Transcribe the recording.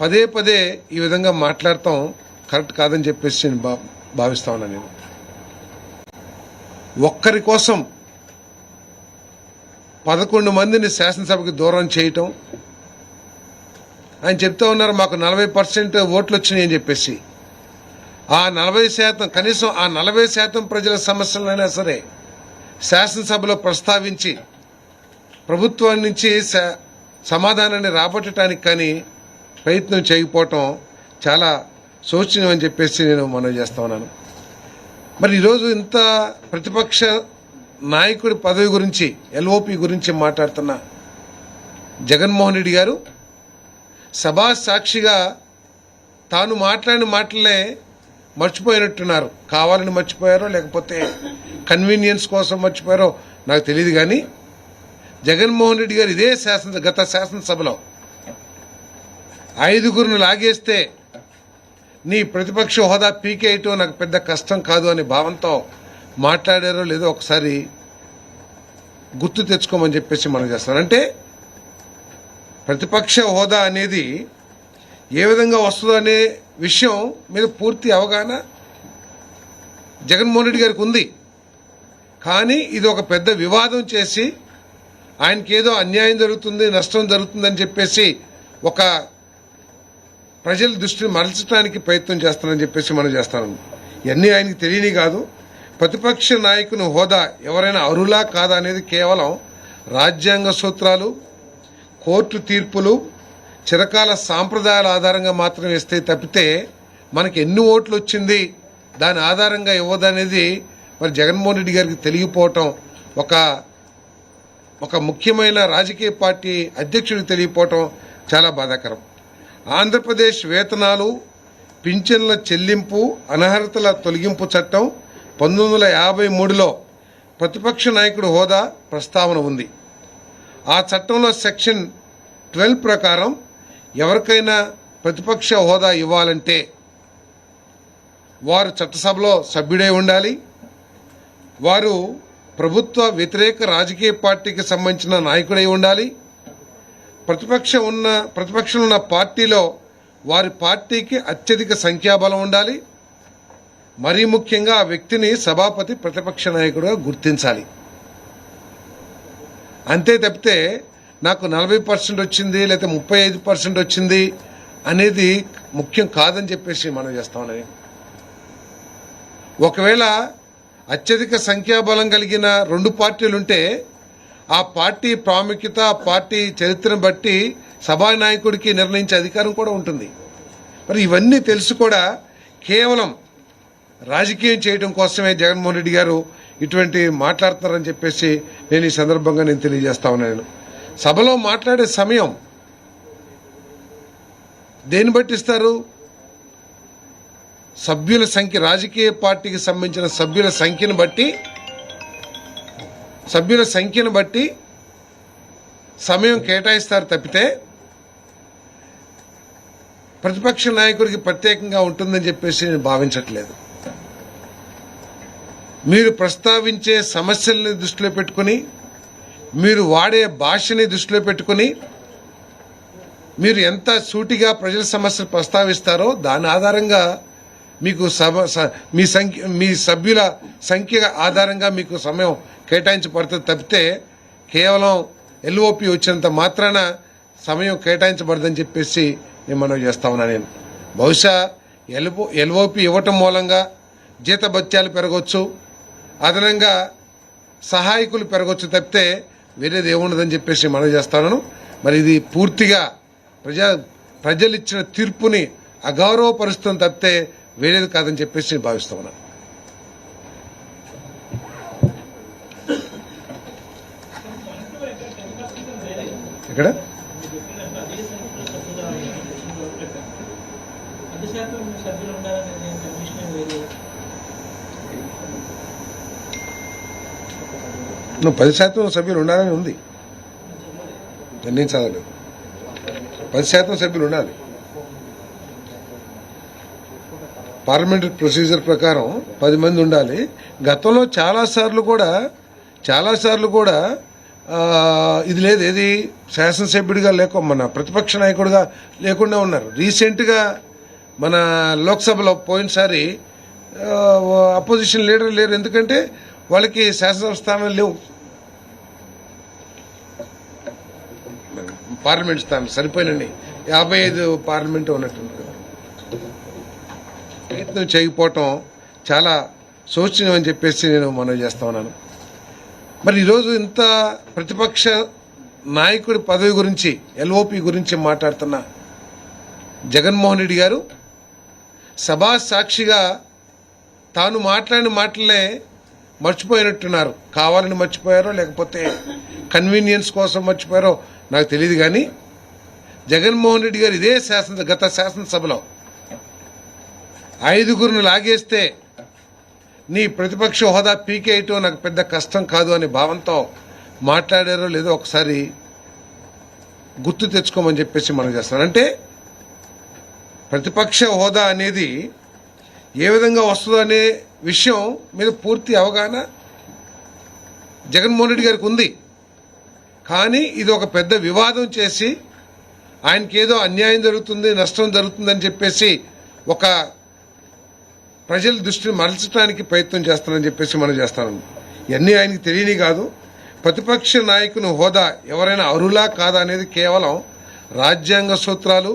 పదే పదే ఈ విధంగా మాట్లాడటం కరెక్ట్ కాదని చెప్పేసి నేను భా భావిస్తా ఉన్నాను నేను. ఒక్కరి కోసం పదకొండు మందిని శాసనసభకి దూరం చేయటం. ఆయన చెప్తా ఉన్నారు మాకు నలభై పర్సెంట్ ఓట్లు వచ్చినాయి అని చెప్పేసి. ఆ నలభై శాతం కనీసం ఆ నలభై శాతం ప్రజల సమస్యలైనా సరే శాసనసభలో ప్రస్తావించి ప్రభుత్వం నుంచి స- సమాధానాన్ని రాబట్టడానికి కానీ ప్రయత్నం చేయకపోవటం చాలా శోచనీయం అని చెప్పేసి నేను మనవి చేస్తా ఉన్నాను. మరి ఈరోజు ఇంత ప్రతిపక్ష నాయకుడి పదవి గురించి ఎల్ఓపి గురించి మాట్లాడుతున్న జగన్మోహన్ రెడ్డి గారు సభా సాక్షిగా తాను మాట్లాడిన మాటలే మర్చిపోయినట్టున్నారు. కావాలని మర్చిపోయారో లేకపోతే కన్వీనియన్స్ కోసం మర్చిపోయారో నాకు తెలియదు కానీ జగన్మోహన్ రెడ్డి గారు ఇదే శాసన గత శాసనసభలో ఐదుగురిని లాగేస్తే నీ ప్రతిపక్ష హోదా పీకేయటం నాకు పెద్ద కష్టం కాదు అనే భావంతో మాట్లాడారో లేదో ఒకసారి గుర్తు తెచ్చుకోమని చెప్పేసి మనం చేస్తారు అంటే ప్రతిపక్ష హోదా అనేది ఏ విధంగా వస్తుందో అనే విషయం మీద పూర్తి అవగాహన జగన్మోహన్ రెడ్డి గారికి ఉంది. కానీ ఇది ఒక పెద్ద వివాదం చేసి ఆయనకి ఏదో అన్యాయం జరుగుతుంది నష్టం జరుగుతుందని చెప్పేసి ఒక ప్రజల దృష్టిని మరల్చడానికి ప్రయత్నం చేస్తానని చెప్పేసి మనం చేస్తాను. ఇవన్నీ ఆయనకి తెలియని కాదు. ప్రతిపక్ష నాయకుని హోదా ఎవరైనా అరులా కాదా అనేది కేవలం రాజ్యాంగ సూత్రాలు కోర్టు తీర్పులు చిరకాల సాంప్రదాయాల ఆధారంగా మాత్రం ఇస్తే తప్పితే మనకి ఎన్ని ఓట్లు వచ్చింది దాని ఆధారంగా ఇవ్వదనేది మరి జగన్మోహన్ రెడ్డి గారికి తెలియపోవటం ఒక ఒక ముఖ్యమైన రాజకీయ పార్టీ అధ్యక్షుడికి తెలియపోవటం చాలా బాధాకరం. ఆంధ్రప్రదేశ్ వేతనాలు పింఛన్ల చెల్లింపు అనర్హతల తొలగింపు చట్టం పంతొమ్మిది వందల యాభై మూడులో ప్రతిపక్ష నాయకుడు హోదా ప్రస్తావన ఉంది. ఆ చట్టంలో సెక్షన్ ట్వెల్వ్ ప్రకారం ఎవరికైనా ప్రతిపక్ష హోదా ఇవ్వాలంటే వారు చట్టసభలో సభ్యుడై ఉండాలి. వారు ప్రభుత్వ వ్యతిరేక రాజకీయ పార్టీకి సంబంధించిన నాయకుడై ఉండాలి. ప్రతిపక్షం ఉన్న ప్రతిపక్షంలో ఉన్న పార్టీలో వారి పార్టీకి అత్యధిక సంఖ్యాబలం ఉండాలి. మరీ ముఖ్యంగా ఆ వ్యక్తిని సభాపతి ప్రతిపక్ష నాయకుడుగా గుర్తించాలి. అంతే తప్పితే నాకు నలభై పర్సెంట్ వచ్చింది లేకపోతే ముప్పై ఐదు పర్సెంట్ వచ్చింది అనేది ముఖ్యం కాదని చెప్పేసి మనం చేస్తామని ఒకవేళ అత్యధిక సంఖ్యాబలం కలిగిన రెండు పార్టీలుంటే ఆ పార్టీ ప్రాముఖ్యత ఆ పార్టీ చరిత్రను బట్టి సభానాయకుడికి నిర్ణయించే అధికారం కూడా ఉంటుంది. మరి ఇవన్నీ తెలుసు కూడా కేవలం రాజకీయం చేయడం కోసమే జగన్మోహన్ రెడ్డి గారు ఇటువంటి మాట్లాడుతున్నారని చెప్పేసి నేను ఈ సందర్భంగా నేను తెలియజేస్తా ఉన్నాను. సభలో మాట్లాడే సమయం దేన్ని బట్టి ఇస్తారు సభ్యుల సంఖ్య రాజకీయ పార్టీకి సంబంధించిన సభ్యుల సంఖ్యను బట్టి సభ్యుల సంఖ్యను బట్టి సమయం కేటాయిస్తారు తప్పితే ప్రతిపక్ష నాయకుడికి ప్రత్యేకంగా ఉంటుందని చెప్పేసి నేను భావించట్లేదు. మీరు ప్రస్తావించే సమస్యల్ని దృష్టిలో పెట్టుకుని మీరు వాడే భాషని దృష్టిలో పెట్టుకుని మీరు ఎంత సూటిగా ప్రజల సమస్యలు ప్రస్తావిస్తారో దాని ఆధారంగా మీకు సభ స- మీ సంఖ్య మీ సభ్యుల సంఖ్య ఆధారంగా మీకు సమయం కేటాయించబడుతుంది తప్పితే కేవలం ఎల్ఓపి వచ్చినంత మాత్రాన సమయం కేటాయించబడదని చెప్పేసి నేను మనం చేస్తా ఉన్నా నేను. బహుశా ఎల్ఓ ఎల్ఓపి ఇవ్వటం మూలంగా జీతభత్యాలు పెరగవచ్చు అదనంగా సహాయకులు పెరగవచ్చు తప్పితే వేరేది ఏముండదని చెప్పేసి మనం చేస్తాను మరి ఇది పూర్తిగా ప్రజా ప్రజలు ఇచ్చిన తీర్పుని అగౌరవపరుస్తుంది తప్పితే వేరేది కాదని చెప్పేసి నేను భావిస్తా ఉన్నాను ఇక్కడ నువ్వు పది శాతం సభ్యులు ఉండాలని ఉంది. నేను చదవలేదు. పది శాతం సభ్యులు ఉండాలి. పార్లమెంటరీ ప్రొసీజర్ ప్రకారం పది మంది ఉండాలి. గతంలో చాలా సార్లు కూడా చాలా సార్లు కూడా ఇది లేదు. ఏది శాసనసభ్యుడిగా లేక మన ప్రతిపక్ష నాయకుడిగా లేకుండా ఉన్నారు. రీసెంట్గా మన లోక్సభలో పోయినసారి అపోజిషన్ లీడర్ లేరు. ఎందుకంటే వాళ్ళకి శాసనసభ స్థానాలు లేవు. పార్లమెంట్ స్థానం సరిపోయినండి యాభై ఐదు పార్లమెంట్ ఉన్నట్టుంది. కదా. ప్రయత్నం చేయకపోవటం చాలా శోచనీయం అని చెప్పేసి నేను మనవి చేస్తా ఉన్నాను. మరి ఈరోజు ఇంత ప్రతిపక్ష నాయకుడి పదవి గురించి ఎల్ఓపి గురించి మాట్లాడుతున్న జగన్మోహన్ రెడ్డి గారు సభా సాక్షిగా తాను మాట్లాడిన మాటలే మర్చిపోయినట్టున్నారు. కావాలని మర్చిపోయారో లేకపోతే కన్వీనియన్స్ కోసం మర్చిపోయారో నాకు తెలియదు కానీ జగన్మోహన్ రెడ్డి గారు ఇదే శాసన గత శాసనసభలో ఐదుగురిని లాగేస్తే నీ ప్రతిపక్ష హోదా పీకేయటం నాకు పెద్ద కష్టం కాదు అనే భావంతో మాట్లాడారో లేదో ఒకసారి గుర్తు తెచ్చుకోమని చెప్పేసి మనం చేస్తాను అంటే ప్రతిపక్ష హోదా అనేది ఏ విధంగా వస్తుందో అనే విషయం మీద పూర్తి అవగాహన జగన్మోహన్ రెడ్డి గారికి ఉంది. కానీ ఇది ఒక పెద్ద వివాదం చేసి ఆయనకి ఏదో అన్యాయం జరుగుతుంది నష్టం జరుగుతుందని చెప్పేసి ఒక ప్రజల దృష్టిని మరల్చడానికి ప్రయత్నం చేస్తానని చెప్పేసి మనం చేస్తాను ఇవన్నీ ఆయనకి తెలియని కాదు. ప్రతిపక్ష నాయకుని హోదా ఎవరైనా అరులా కాదా అనేది కేవలం రాజ్యాంగ సూత్రాలు